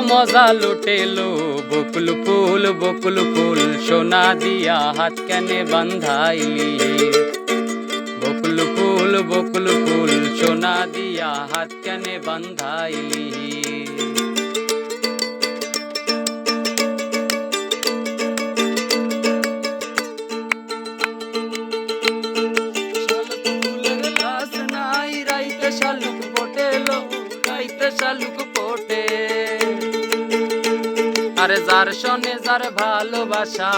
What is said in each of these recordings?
মজা লুটেলো। বকুল ফুল বকুল ফুল, সোনা দিয়া হাত কেনে বান্ধাইলি। বকুল ফুল বকুল ফুল, সোনা দিয়া হাত কেনে বান্ধাইলি। আরে যার সনে যার ভালোবাসা,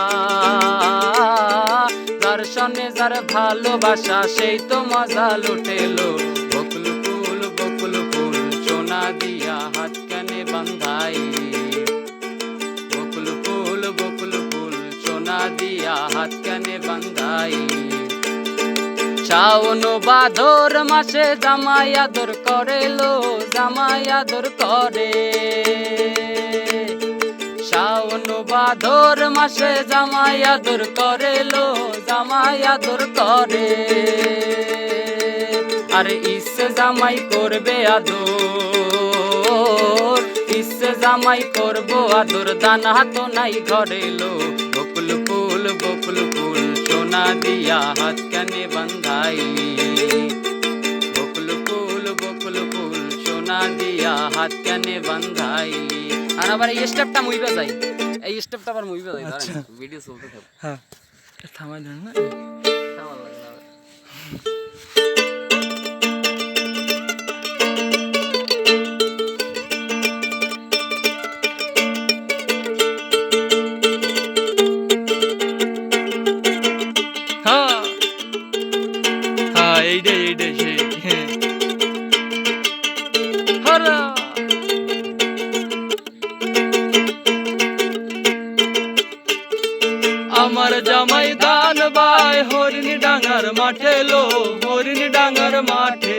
যার সনে যার ভালোবাসা, সেই তো মজা লুটেলো বকুল ফুল বকুল ফুল, সোনা দিয়া হাত কানে বান্ধাইলি বকুল ফুল বকুল ফুল, সোনা দিয়া হাত কানে বান্ধাইলি শাওন বাদর মাসে জামাই আদর করে লো, জামাই আদর করে। শাওন বাদর মাসে জামাই আদর করে লো জামাই আদর করে। আরে ইসে জামাই করবে আদর ইসে জামাই করব আদর, দানা তো নাই ঘরে লো। বকুল ফুল বকুল ফুল, সোনা দিয়া হাত কানে বান্ধাইলি। বকুল ফুল বকুল ফুল, সোনা দিয়া হাত কানে বান্ধাইলি। আর আবার এই স্টেপটা মুইবে যাই। এই স্টেপটা আবার মুইবে যাই আচ্ছা। ভিডিও চলতে থাকবে হ্যাঁ। থামাই দেন না। হরা আমার জামাই দান বাই হরিণ ডাঙ্গার মাঠে লো হরিণ ডাঙ্গার মাঠে।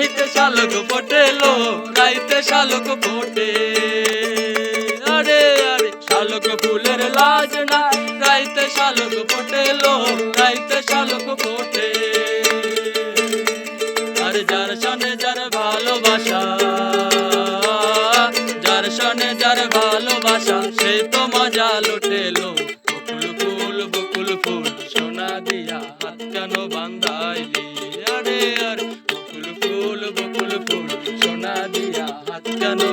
রাইতে শালক ফোটেলো রাইতে শালক ফোটে আরে আরে, শালক ফুলের লাজ নাই রাইতে শালক ফোটেলো রাইতে শালক ফোটে আর যার সনে যার ভালোবাসা, যার সনে যার ভালোবাসা, সে তো কেন বান্ধা